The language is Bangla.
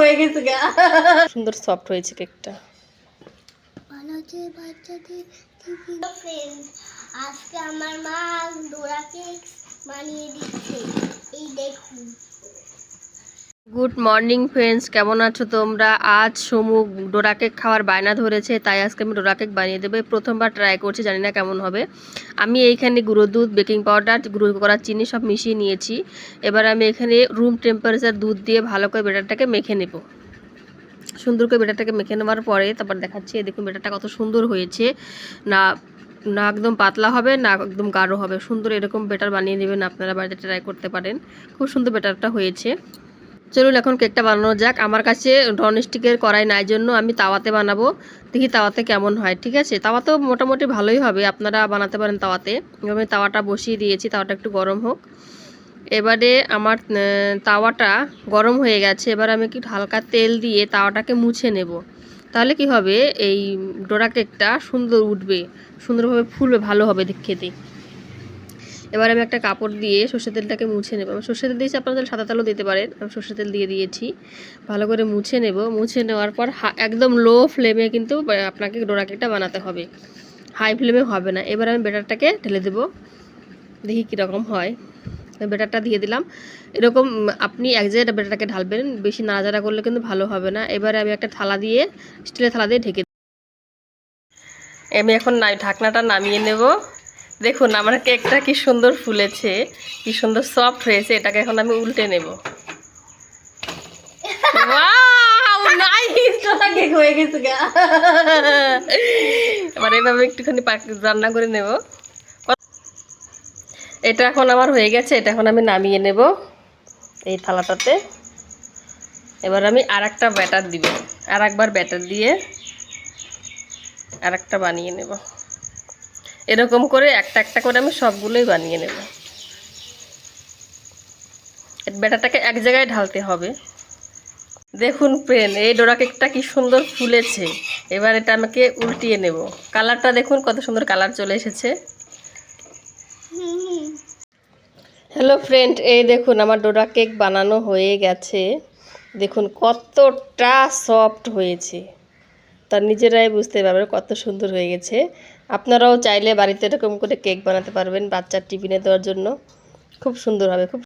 হয়ে গেছে গা। সুন্দর সফট হয়েছে কেকটা ফ্রেন্ড আজকে আমার মা দোড়া কেক বানিয়ে দিচ্ছে। এই দেখুন। গুড মর্নিং ফ্রেন্ডস কেমন আছো তোমরা? আজ সমু ডোরা কেক খাওয়ার বায়না ধরেছে, তাই আজকে আমি ডোরা কেক বানিয়ে দেবো। প্রথমবার ট্রাই করছি, জানি না কেমন হবে। আমি এইখানে গুঁড়ো দুধ বেকিং পাউডার গুঁড়ো করা চিনি সব মিশিয়ে নিয়েছি। এবার আমি এখানে রুম টেম্পারেচার দুধ দিয়ে ভালো করে বেটারটাকে মেখে নেব। সুন্দর করে বেটারটাকে মেখে নেওয়ার পরে তারপর দেখাচ্ছি দেখুন বেটারটা কত সুন্দর হয়েছে। না না একদম পাতলা হবে, না একদম গাঢ় হবে। সুন্দর এরকম বেটার বানিয়ে নেবেন, আপনারা বাড়িতে ট্রাই করতে পারেন। খুব সুন্দর বেটারটা হয়েছে। চলুন এখন কেকটা বানানো যাক। আমার কাছে ননস্টিকের কড়াই নাই জন্য আমি তাওয়াতে বানাবো। দেখি তাওয়াতে কেমন হয়, ঠিক আছে? তাওয়াতেও মোটামুটি ভালোই হবে, আপনারা বানাতে পারেন তাওয়াতে। আমি তাওয়াটা বসিয়ে দিয়েছি, তাওয়াটা একটু গরম হোক। এবারে আমার তাওয়াটা গরম হয়ে গেছে। এবার আমি একটু হালকা তেল দিয়ে তাওয়াটাকে মুছে নেব। তাহলে কি হবে? এই ডোরা কেকটা সুন্দর উঠবে, সুন্দরভাবে ফুলবে, ভালো হবে খেতে। এবার আমি একটা কাপড় দিয়ে সর্ষের তেলটাকে মুছে নেব। আমি সর্ষের তেল দিয়েছি, আপনারা তাহলে সাদা তেলও দিতে পারেন। আমি সর্ষের তেল দিয়ে দিয়েছি। ভালো করে মুছে নেব। মুছে নেওয়ার পর একদম লো ফ্লেমে কিন্তু আপনাকে ডোরা কেকটা বানাতে হবে। হাই ফ্লেমে হবে না। এবার আমি বেটারটাকে ঢেলে দেবো। দেখি কীরকম হয়। বেটারটা দিয়ে দিলাম। এরকম আপনি এক জায়গায় বেটারটাকে ঢালবেন। বেশি নাড়াচাড়া করলে কিন্তু ভালো হবে না। এবারে আমি একটা থালা দিয়ে, স্টিলের থালা দিয়ে ঢেকে আমি এখন ঢাকনাটা নামিয়ে নেব। দেখুন আমার কেকটা কি সুন্দর ফুলেছে কি সুন্দর সফট হয়েছে এটাকে এখন আমি উল্টে নেব। কেক হয়ে গেছে গা। এবার এভাবে একটুখানি রান্না করে নেব। এটা এখন আমার হয়ে গেছে এটা এখন আমি নামিয়ে নেব এই থালাটাতে। এবার আমি আর একটা ব্যাটার দিব আর একবার ব্যাটার দিয়ে আর একটা বানিয়ে নেব। এরকম করে একটা একটা করে আমি সবগুলোই বানিয়ে নেব। ব্যাটারটাকে এক জায়গায় ঢালতে হবে। দেখুন প্রেন এই ডোরা কেকটা কি সুন্দর ফুলেছে। এবার এটা আমাকে উল্টিয়ে নেব। কালারটা দেখুন, কত সুন্দর কালার চলে এসেছে। হ্যালো ফ্রেন্ড, এই দেখুন আমার ডোরা কেক বানানো হয়ে গেছে। দেখুন কতটা সফট হয়েছে। তার নিজেরাই বুঝতে পারবেন কত সুন্দর হয়ে গেছে। আপনারাও চাইলে বাড়িতে এরকম করে কেক বানাতে পারবেন বাচ্চার টিফিনে দেওয়ার জন্য। খুব সুন্দর হবে, খুব